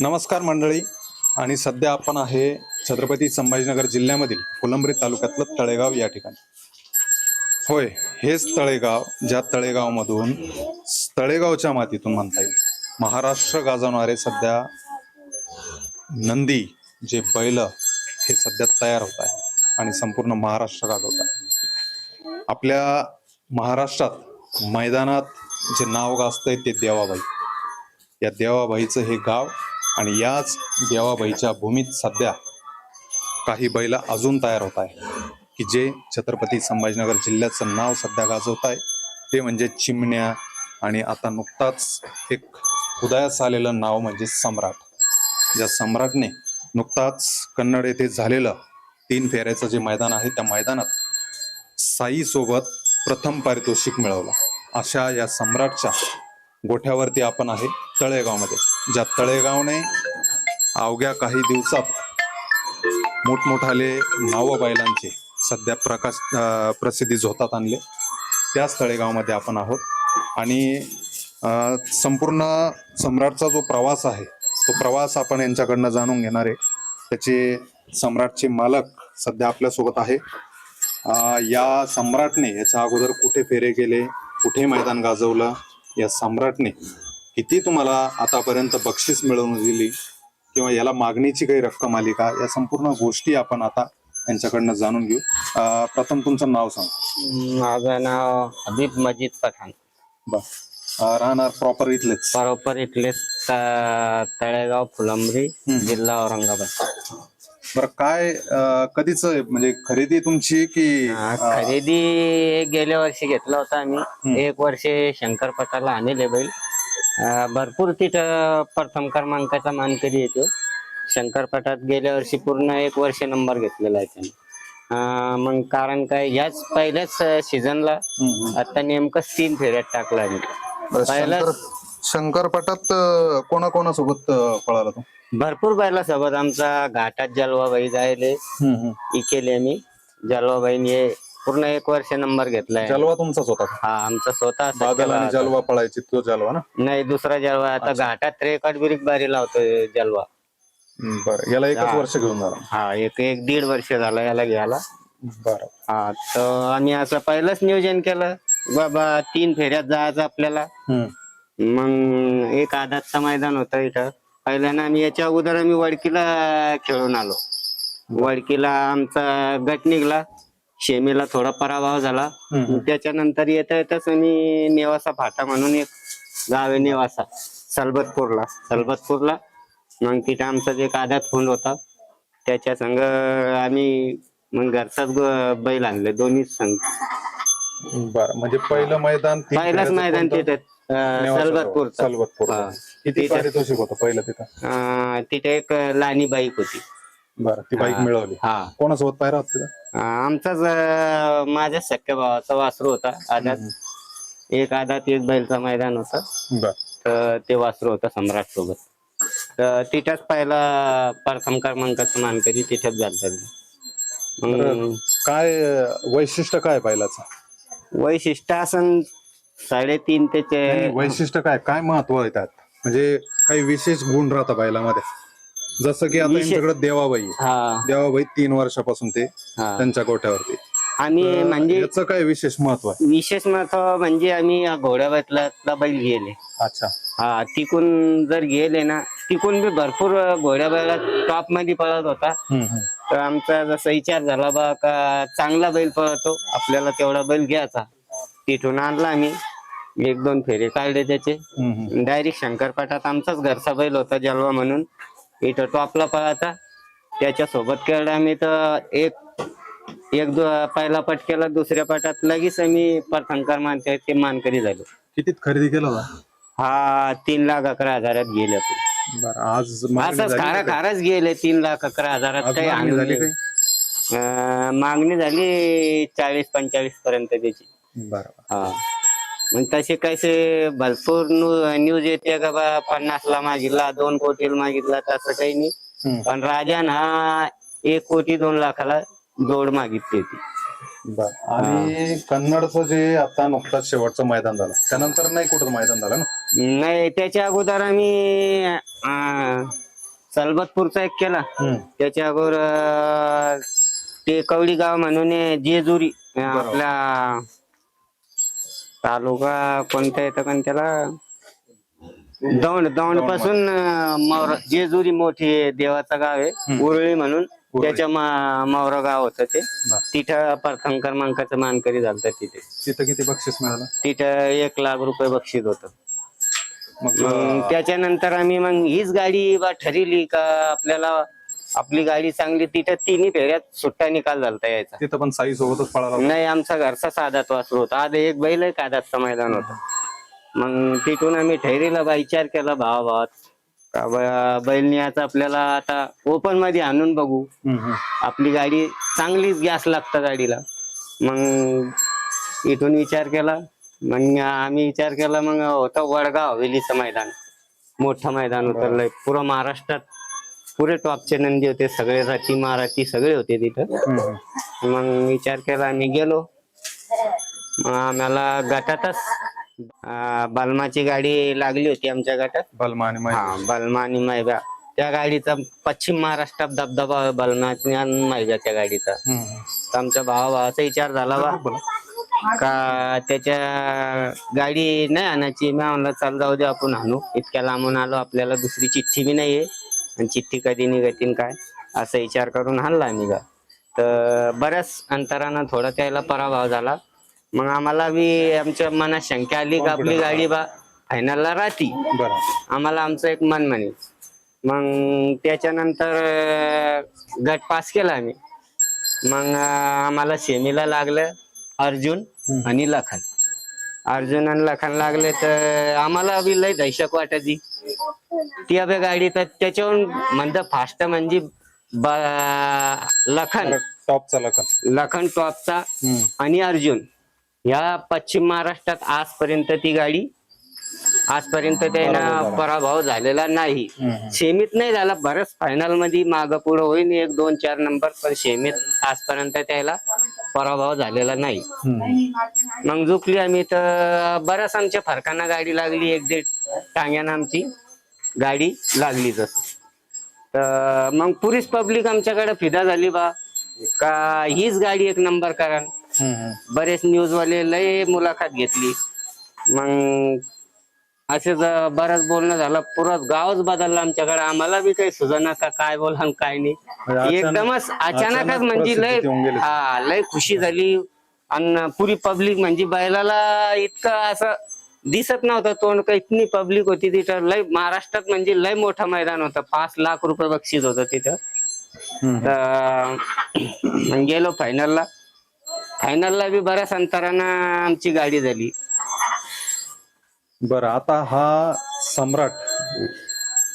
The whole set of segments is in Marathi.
नमस्कार मंडळी. आणि सध्या आपण आहे छत्रपती संभाजीनगर जिल्ह्यामधील फुलंब्री तालुक्यातलं तळेगाव या ठिकाणी. होय हेच तळेगाव ज्या तळेगावमधून तळेगावच्या मातीतून म्हणता येईल. महाराष्ट्र गाजवणारे सध्या नंदी जे बैल हे सध्या तयार होत आहे आणि संपूर्ण महाराष्ट्र गाजवत आहे. आपल्या महाराष्ट्रात मैदानात जे नाव गाजतंय ते देवाबाई. या देवाबाईचं हे गाव आणि याच देवाबाईच्या भूमीत सध्या काही बैल अजून तयार होत आहे की जे छत्रपती संभाजीनगर जिल्ह्याचं नाव सध्या गाजवत आहे ते म्हणजे चिमण्या आणि आता नुकताच एक उदयास आलेलं नाव म्हणजे सम्राट. ज्या सम्राटने नुकताच कन्नड येथे झालेलं तीन फेऱ्याचं जे मैदान आहे त्या मैदानात साईसोबत प्रथम पारितोषिक मिळवलं. अशा या सम्राटच्या गोठ्यावरती आपण आहे तळेगावमध्ये. ज्या तळेगावने अवघ्या काही दिवसात मोठमोठाले नावं बैलांचे सध्या प्रकाश प्रसिद्धी झोतात आणले. त्याच तळेगावमध्ये आपण आहोत. आणि संपूर्ण सम्राटचा जो प्रवास आहे तो प्रवास आपण यांच्याकडनं जाणून घेणार आहे. त्याचे सम्राटचे मालक सध्या आपल्यासोबत आहे. या सम्राटने याच्या अगोदर कुठे फेरे केले कुठे मैदान गाजवलं या सम्राटने किती तुम्हाला आतापर्यंत बक्षीस मिळवून दिली किंवा याला मागणीची काही रक्कम आली का? या संपूर्ण गोष्टी आपण आता यांच्याकडनं जाणून घेऊ. प्रथम तुमचं नाव सांग. माझं नाव हबीब मजीद पठाण. अं, राहणार प्रॉपर इथलेच? बरोबर इथले त- तळेगाव फुलंब्री जिल्हा औरंगाबाद. बरं काय कधीच म्हणजे खरेदी तुमची की खरेदी गेल्या वर्षी घेतला होता आम्ही. एक वर्ष शंकरपटाला आणले बैल. अं, भरपूर तिथं प्रथम क्रमांकाचा मानकरी येतो? शंकरपटात गेल्या वर्षी पूर्ण एक वर्ष नंबर घेतलेला आहे त्याने. अं, मग कारण काय याच पहिल्याच सीझनला. आता नेमकं तीन फेऱ्यात टाकला बरं, पहिलाच- शंकर शंकरपटात अं, कोणाकोणासोबत अं, पळाला तो? भरपूर बैला सोबत आमचा घाटात जलवाबाई जायले. हम्म, हम्म. ही केली आम्ही जलवाबाईने पूर्ण एक वर्ष नंबर घेतलाय. जलवा तुमचाच होता का? हा आमचा स्वतः बादल आणि सत्यवाद. जलवा पळायची तो जलवा ना? नाही दुसरा जलवा. आता घाटात रेकॉर्ड बिरिक बारी लावतोय जलवा. हम्म, बरं. याला एकच. वर्ष घेऊन झाला हा एक एक दीड वर्ष झालं याला घ्यायला. बरं. हा तर आम्ही असं पहिलंच नियोजन केलं. बाबा तीन फेऱ्यात जायचं आपल्याला. हम्म. मग एक आदातचं मैदान होतं इथं. पहिल्यानं आम्ही याच्या अगोदर आम्ही वडकीला खेळून आलो. वडकीला आमचा गट निघला. शेमीला थोडा पराभव झाला. त्याच्यानंतर येता येताच आम्ही नेवासा फाटा म्हणून एक गाव आहे नेवासा सलबतपूरला. सलबतपूरला. मग तिथं आमचा एक आदात फोन होता. त्याच्या संग आम्ही मग घरचाच बैल आणले दोन्ही संघ. बरं म्हणजे पहिलं मैदान पहिलाच मैदान? तिथे सलबतपूर सलबतपूर. किती तिथं- पारितोषिक होतं पहिलं तिथं? तिथे एक लहानी बाईक होती. बरं ती बाईक हा. मिळवली. हा. कोणासोबत होता अं, आमचाच अं, माझ्या सख्या भावाचा वासरू होता आदात. एक आदात एक बैलचा मैदान होता. बर. तर ते वासरू होतं सम्राट सोबत. तर तिथंच पहिला प्रथम क्रमांकाचं मानकरी तिथेच झालं मग काय अं, वैशिष्ट्य काय बैलाचं? वैशिष्ट्य असं साडेतीन नाही, त्याचे वैशिष्ट्य काय? काय महत्त्व आहे त्यात? म्हणजे काही विशेष गुण राहतात बैलामध्ये? जसं की आता विशेष- यांच्याकडे देवाबाई आहे. हा. देवाबाई तीन वर्षापासून ते हा. त्यांच्या गोठ्यावरती. आणि म्हणजे याचं काय विशेष महत्त्व आहे? विशेष महत्त्व म्हणजे आम्ही घोड्या बैतला बैल गेले. अच्छा. हा तिकून जर गेले ना तिकून बी भरपूर घोड्या बैला टॉपमध्ये पळत होता. हम्म, हम्म. तर आमचा जसा विचार झाला बा का चांगला बैल पळतो आपल्याला तेवढा बैल घ्यायचा. तिथून आणला आम्ही. एक दोन फेरे काढले त्याचे. हम्म, हम्म. डायरेक्ट शंकरपाटात आमचाच घरचा बैल होता जलवा म्हणून. इथं टॉपला पळाचा त्याच्या सोबत खेळला आम्ही तर एक एक दो पहिला पट केला दुसऱ्या पटात लगेच आम्ही प्रथम क्रमांकाचे मानकरी झालो. कितीत खरेदी केला होता? हा तीन लाख अकरा हजारात गेले आपण. बरं आज मागणी असंच झाली खारा का? खाराच गेले तीन लाख अकरा हजारात आज काही मागणी आणलं झाली नाही. काही? अं, मागणी झाली चाळीस पंचेचाळीस पर्यंत त्याची. बरं. हा. मग तसे कसे भरपूर न्यू- न्यूज येते का बा पन्नासला मागितला दोन कोटीला मागितला तसं काही नाही. हम्म. पण राजान हा एक कोटी दोन लाखाला जोड मागितली होती. बर. आणि कन्नडचं जे आता नुकताच शेवटचं मैदान झालं त्यानंतर नाही कुठं मैदान झालं ना? नाही त्याच्या अगोदर आम्ही अं, सलबतपूरचा एक केला. हम्म. त्याच्या अगोदर अं, ते कवडी गाव म्हणून आहे, जेजुरी अं, आपला तालुका कोणता येतं पण त्याला? दौंड दौंडपासून अं, मौर जेजुरी मोठी देवाचं गाव आहे उरळी म्हणून. त्याच्या मा- मौरा गाव होतं ते. तिथं प्रथम क्रमांकाचं मानकरी झालं तिथे. तिथं किती बक्षीस मिळालं? तिथं एक लाख रुपये बक्षीस होतं. मग मग त्याच्यानंतर आम्ही मग हीच गाडी बा ठरवली का आपल्याला आपली गाडी चांगली तिथं तिन्ही फेऱ्यात सुट्टा निकाल झालता यायचा. तिथं पण साई सोबतच पळाला. नाही आमचा घरचा साधात वासरू होता. आज एक बैल आहे कादाचं मैदान होतं. मग तिथून आम्ही ठैरीला बा विचार केला भावा भावात का बा बैल न्यायचा आपल्याला आता ओपनमध्ये आणून बघू. हम्म, हम्म. आपली गाडी चांगलीच गॅस लागतं गाडीला. मग इथून विचार केला. मग आम्ही विचार केला मग होतं वडगाव हवेलीचं मैदान. मोठं मैदान होतं लय पुरं महाराष्ट्रात पुरे टॉपचे नंदी होते सगळे रती महाराती सगळे होते तिथं. मग विचार केला आम्ही गेलो. मग आम्हाला गटातच अं, बलमाची गाडी लागली होती आमच्या गटात. बलमा आणि माहिती हा बलमा आणि मैबा. त्या गाडीचा पश्चिम महाराष्ट्रात दबदबा आहे बलमाच्या आणि मैब्याच्या गाडीचा. तर आमच्या भावा भावाचा विचार झाला बा का त्याच्या गाडी नाही आणायची? मी म्हणलं चाल जाऊ दे आपण आणू. इतक्या लांबून आलो आपल्याला दुसरी चिठ्ठी बी नाहीये. आणि चिठ्ठी कधी निघतीन काय? असा विचार करून हाणला निघा तर बऱ्याच अंतरानं थोडा त्याला पराभव झाला. मग आम्हाला बी आमच्या मनात शंका आली का आपली गाडी बा फायनलला राहती. बरं. आम्हाला आमचं एक मन म्हणे. मग त्याच्यानंतर गट पास केला आम्ही. मग आम्हाला सेमीला लागलं अर्जुन आणि लखन. अर्जुन आणि लखन लागले तर आम्हाला बी लय दहशत वाटायची. ती अबे गाडी तर त्याच्याहून म्हणतं फास्ट म्हणजे लखन. टॉपचा लखन. लखन टॉपचा. आणि अर्जुन. या पश्चिम महाराष्ट्रात आजपर्यंत ती गाडी आजपर्यंत त्यांना पराभव झालेला नाही. सेमीत नाही झाला बरंच फायनलमध्ये माग पुढे होईल. एक दोन चार नंबर पण सेमीत आजपर्यंत त्याला पराभव झालेला नाही. मग झुकली आम्ही तर बऱ्याच आमच्या फरकांना गाडी लागली एक दीड टांग्यानं आमची. गाडी लागली तसं तर मग पुरीच पब्लिक आमच्याकडे फिदा झाली बा. का हीच गाडी एक नंबर करा हम्म, हम्म. बरेच न्यूज वाले लय मुलाखत घेतली. मग असेच बरंच बोलणं झालं पुरं गावच बदललं आमच्याकडे. आम्हाला बी काही सुचना का काय बोला आणि काय नाही. एकदमच अचानकच अचानक म्हणजे लय. हा लय खुशी झाली. आणि पुरी पब्लिक म्हणजे बैलाला इतकं असं दिसत नव्हतं तोंड का इतनी पब्लिक होती तिथं. लय महाराष्ट्रात म्हणजे लय मोठं मैदान होतं. पाच लाख रुपये बक्षीस होतं तिथं. तर गेलो फायनलला फायनलला बी बऱ्याच अंतरानं आमची गाडी झाली. बरं आता हा सम्राट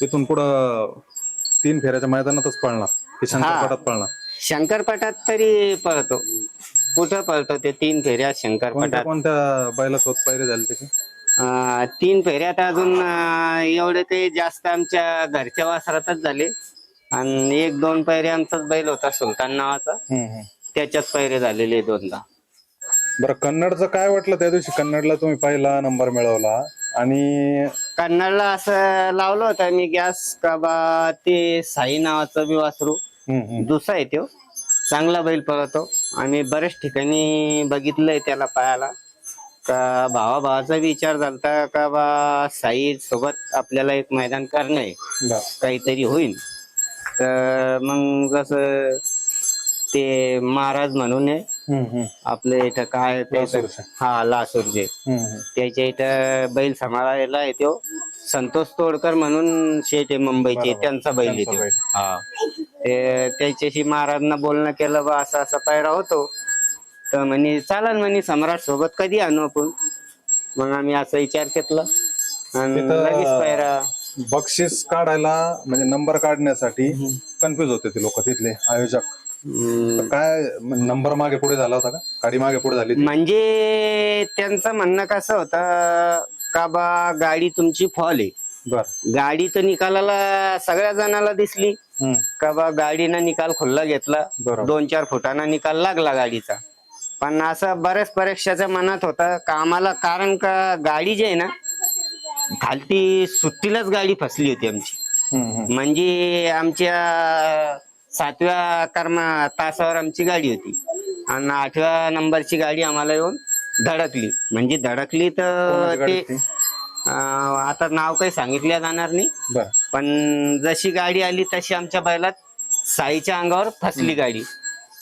तिथून पुढं तीन फेऱ्याच्या मैदानातच पळणार की शंकरपटात पळणार? शंकरपटात तरी पळतो. कुठं पळतो ते तीन फेऱ्या कोणत्या शंकरपटात. कोणत्या बैलासोबत पैरे झाले त्याचे? अं, तीन फेऱ्यात अजून अं, एवढे ते जास्त आमच्या घरच्या वासरातच झाले. आणि एक दोन पैरे आमचाच बैल होता सुलतान नावाचा. हम्म, हम्म. त्याच्यात पैरे झालेले दोनदा. बरं कन्नडचं काय वाटलं त्या दिवशी? कन्नडला तुम्ही पहिला नंबर मिळवला. आणि कन्नडला असं लावलं होतं मी गॅस का बा ते साई नावाचं बी वासरू. हम्म, हम्म. दुसरा आहे तो. चांगला बैल पळतो आणि बऱ्याच ठिकाणी बघितलंय त्याला पायाला का भावा भावाचा विचार झालता का बा साई सोबत आपल्याला एक मैदान करणं आहे. काहीतरी होईल तर मग जसं ते महाराज म्हणून आहे. आपल्या इथं काय. हा लासूरचे. त्याच्या इथं बैल सांभाळायला आहे तो संतोष तोडकर म्हणून शेठ आहे मुंबईचे. त्यांचा बैल येतो. हा त्याच्याशी महाराजना बोलणं केलं बा असा असा पायरा होतो. तर म्हणे चालेल म्हणे सम्राट सोबत कधी आणू आपण? मग आम्ही असा विचार केला. आणि तिथं- लगेच पायरा बक्षीस काढायला म्हणजे नंबर काढण्यासाठी कन्फ्युज होते ते लोक तिथले आयोजक. तर काय नंबर मागे पुढे झाला होता का? गाडी मागे पुढे झाली होती? म्हणजे त्यांचं म्हणणं कसं होतं का बा गाडी तुमची फॉल आहे. बर. गाडी तर निकालाला सगळ्या जणाला दिसली. का बा गाडीनं निकाल खुल्ला घेतला बरोबर. दोन चार फुटांना निकाल लागला गाडीचा पण असं बऱ्याच परीक्षाच्या मनात होता का आम्हाला कारण का गाडी जी आहे ना खालती सुट्टीलाच गाडी फसली होती आमची हम्म, हम्म. म्हणजे आमच्या सातव्या कर्मा तासावर आमची गाडी होती आणि आठव्या नंबरची गाडी आम्हाला येऊन धडकली म्हणजे धडकली तर गाडी ते होती? अं, आता नाव काही सांगितलं जाणार नाही. बरं. पण जशी गाडी आली तशी आमच्या बैलात साईच्या अंगावर फसली गाडी.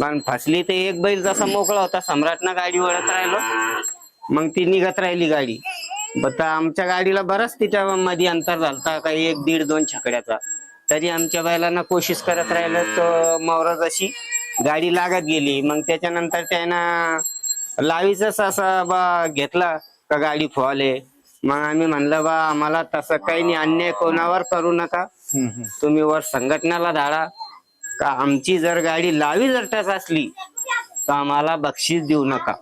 पण फसली तर एक बैल जसा मोकळा होता सम्राटनं गाडी वळत राहिलो. मग ती निघत राहिली गाडी. बट आमच्या गाडीला बराच तिच्या मध्ये अंतर झालता काही एक दीड दोन छकड्याचा. तरी आमच्या बैलांना कोशिश करत राहिलं तर मौरा जशी गाडी लागत गेली. मग त्याच्यानंतर त्यानं लावीच असा बा घेतला का गाडी फॉले मग आम्ही म्हणलं बा आम्हाला तसं काही नाही अन्याय कोणावर करू नका. तुम्ही वर संघटनाला धाडा. का आमची जर गाडी लावी जर टच असली तर आम्हाला बक्षीस देऊ नका.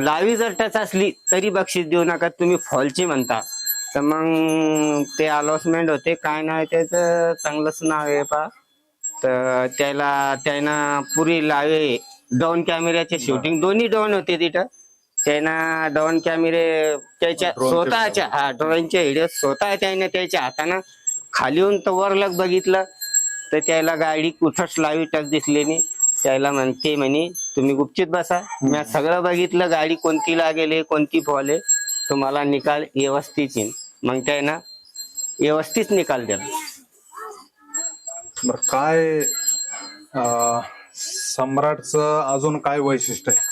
लावी जर टच असली तरी बक्षीस देऊ नका. तुम्ही फॉलची म्हणता. तर मग ते अलॉसमेंट होते. काय नाव आहे त्याचं चांगलंच नाव आहे पा तर त्याला त्यानं पुरी लावे डाऊन कॅमेऱ्याचे शूटिंग दोन्ही डाऊन होते तिथं. त्यानं डाऊन कॅमेरे त्याच्या स्वतःच्या हा ड्रोनच्या व्हिडिओ स्वतः त्याने त्याच्या हातानं खाली येऊन तर वरलग बघितलं. तर त्याला गाडी कुठंच लावी टच दिसली नाही. त्याला म्हणते म्हणे तुम्ही गुपचित बसा. मी सगळं बघितलं गाडी कोणती लागेल कोणती फॉल आहे. तुम्हाला निकाल व्यवस्थित येईल. मग त्यानं व्यवस्थित निकाल दिला. बरं काय सम्राटचं अजून काय वैशिष्ट्य आहे?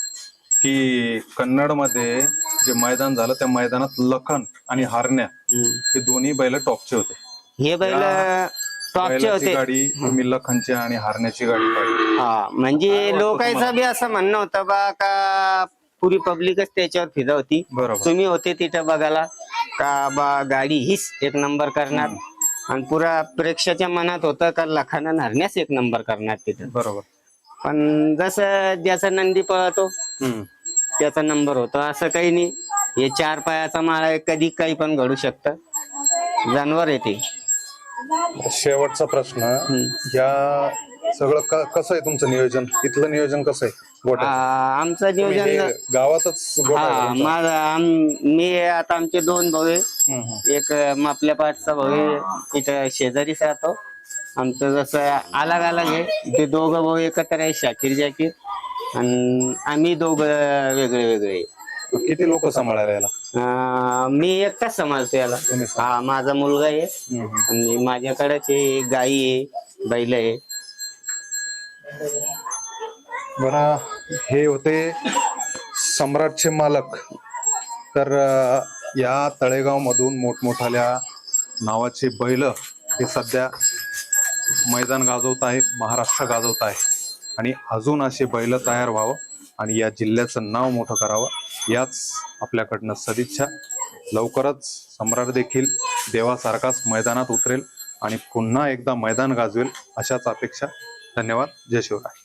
की कन्नडमध्ये जे मैदान झालं त्या मैदानात लखन आणि हारण्या. हे दोन्ही बैल टॉपचे होते. हे बैल टॉपचे बैलाची होते. गाडी तुम्ही लखनची आणि हारण्याची गाडी पाहिली. हा म्हणजे लोकांचं बी असं म्हणणं होतं बा का पुरी पब्लिकच त्याच्यावर फिरत होती बरोबर. तुम्ही होते तिथं बघायला का बा गाडी हीच एक नंबर करणार. आणि पुरा प्रेक्षकाच्या मनात होतं का लखाना हरण्यास एक नंबर करणार तिथं. बरोबर. पण जसं ज्याचा नंदी पळतो. त्याचा नंबर होतो. असं काही नाही. हे चार पायाचा माळा आहे कधी काही पण घडू शकतं. जानवर येते शेवटचा प्रश्न. या सगळं क- कसं आहे तुमचं नियोजन? इथलं नियोजन कसं आहे? आमचं नियोजन गावातच गोठा आहे हा तुमचा? माझा आम- मी आता आमचे दोन भाऊ आहे. हम्म, हम्म. एक अं, आपल्या पाठचा भाऊ आहे. इथं शेजारीच राहतो. आमचं जसं अलग अलग आहे. ते दोघं भाऊ एकत्र आहे शाकीर जाकीर आणि आम्ही दोघं वेगळे वेगळे. किती लोक सांभाळायला याला अं, मी एकटाच सांभाळतो याला. तुम्ही हा माझा मुलगा आहे. हम्म. आणि माझ्याकडेच आहे गाई आहे बैल आहे. बरं हे होते सम्राटचे मालक. तर अं, या तळेगाव मधून मोठमोठाल्या नावाचे बैल हे सध्या मैदान गाजवत आहे महाराष्ट्र गाजवत आहे आणि अजून असे बैल तयार व्हावं आणि या जिल्ह्याचं नाव मोठं करावं याच आपल्याकडनं सदिच्छा. लवकरच सम्राट देखील देवासारखाच मैदानात उतरेल आणि पुन्हा एकदा मैदान गाजवेल अशाच अपेक्षा. धन्यवाद. जय शिवराय.